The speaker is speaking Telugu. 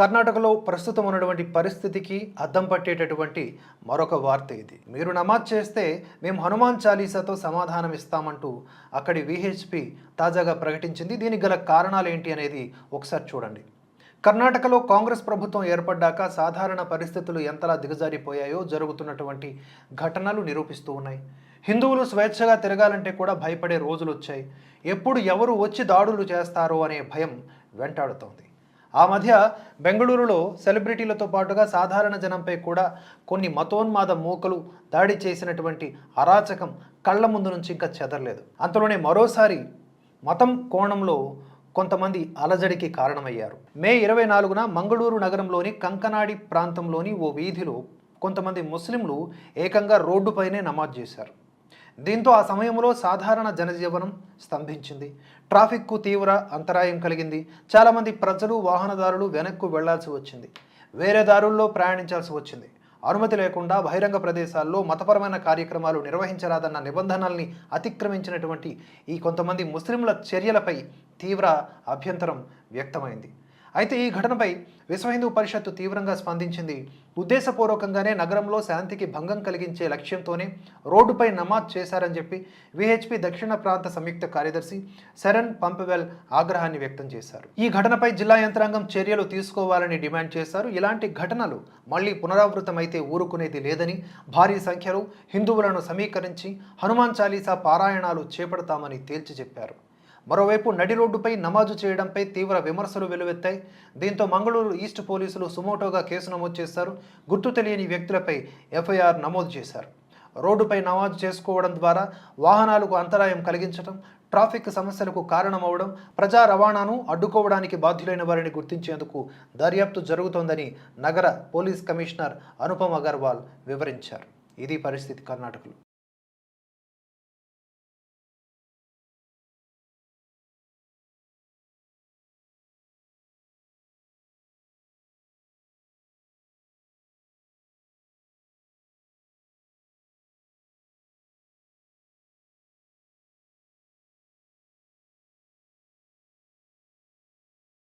కర్ణాటకలో ప్రస్తుతం ఉన్నటువంటి పరిస్థితికి అద్దం పట్టేటటువంటి మరొక వార్త ఇది. మీరు నమాజ్ చేస్తే మేము హనుమాన్ చాలీసాతో సమాధానం ఇస్తామంటూ అక్కడి విహెచ్పి తాజాగా ప్రకటించింది. దీనికి గల కారణాలు ఏంటి అనేది ఒకసారి చూడండి. కర్ణాటకలో కాంగ్రెస్ ప్రభుత్వం ఏర్పడ్డాక సాధారణ పరిస్థితులు ఎంతలా దిగజారిపోయాయో జరుగుతున్నటువంటి ఘటనలు నిరూపిస్తూ ఉన్నాయి. హిందువులు స్వేచ్ఛగా తిరగాలంటే కూడా భయపడే రోజులు వచ్చాయి ఎప్పుడు ఎవరు వచ్చి దాడులు చేస్తారో అనే భయం వెంటాడుతోంది. ఆ మధ్య బెంగళూరులో సెలబ్రిటీలతో పాటుగా సాధారణ జనంపై కూడా కొన్ని మతోన్మాద మూకలు దాడి చేసినటువంటి అరాచకం కళ్ళ ముందు నుంచి ఇంకా చెదరలేదు. అంతలోనే మరోసారి మతం కోణంలో కొంతమంది అలజడికి కారణమయ్యారు. మే ఇరవై నాలుగున మంగళూరు నగరంలోని కంకనాడి ప్రాంతంలోని ఓ వీధిలో కొంతమంది ముస్లింలు ఏకంగా రోడ్డుపైనే నమాజ్ చేశారు. దీంతో ఆ సమయంలో సాధారణ జనజీవనం స్తంభించింది. ట్రాఫిక్కు తీవ్ర అంతరాయం కలిగింది. చాలామంది ప్రజలు వాహనదారులు వెనక్కు వెళ్ళాల్సి వచ్చింది. వేరే దారుల్లో ప్రయాణించాల్సి వచ్చింది. అనుమతి లేకుండా బహిరంగ ప్రదేశాల్లో మతపరమైన కార్యక్రమాలు నిర్వహించరాదన్న నిబంధనల్ని అతిక్రమించినటువంటి ఈ కొంతమంది ముస్లింల చర్యలపై తీవ్ర అభ్యంతరం వ్యక్తమైంది. అయితే ఈ ఘటనపై విశ్వ హిందూ పరిషత్తు తీవ్రంగా స్పందించింది. ఉద్దేశపూర్వకంగానే నగరంలో శాంతికి భంగం కలిగించే లక్ష్యంతోనే రోడ్డుపై నమాజ్ చేశారని చెప్పి విహెచ్పి దక్షిణ ప్రాంత సంయుక్త కార్యదర్శి శరణ్ పంపవెల్ ఆగ్రహాన్ని వ్యక్తం చేశారు. ఈ ఘటనపై జిల్లా యంత్రాంగం చర్యలు తీసుకోవాలని డిమాండ్ చేశారు. ఇలాంటి ఘటనలు మళ్ళీ పునరావృతమైతే ఊరుకునేది లేదని భారీ సంఖ్యలో హిందువులను సమీకరించి హనుమాన్ చాలీసా పారాయణాలు చేపడతామని తేల్చి చెప్పారు. మరోవైపు నడి రోడ్డుపై నమాజు చేయడంపై తీవ్ర విమర్శలు వెలువెత్తాయి. దీంతో మంగళూరు ఈస్ట్ పోలీసులు సుమోటోగా కేసు నమోదు చేశారు. గుర్తు తెలియని వ్యక్తులపై ఎఫ్ఐఆర్ నమోదు చేశారు. రోడ్డుపై నమాజు చేసుకోవడం ద్వారా వాహనాలకు అంతరాయం కలిగించడం ట్రాఫిక్ సమస్యలకు కారణమవడం ప్రజా రవాణాను అడ్డుకోవడానికి బాధ్యులైన వారిని గుర్తించేందుకు దర్యాప్తు జరుగుతోందని నగర పోలీస్ కమిషనర్ అనుపమ్ అగర్వాల్ వివరించారు. ఇది పరిస్థితి కర్ణాటకలో.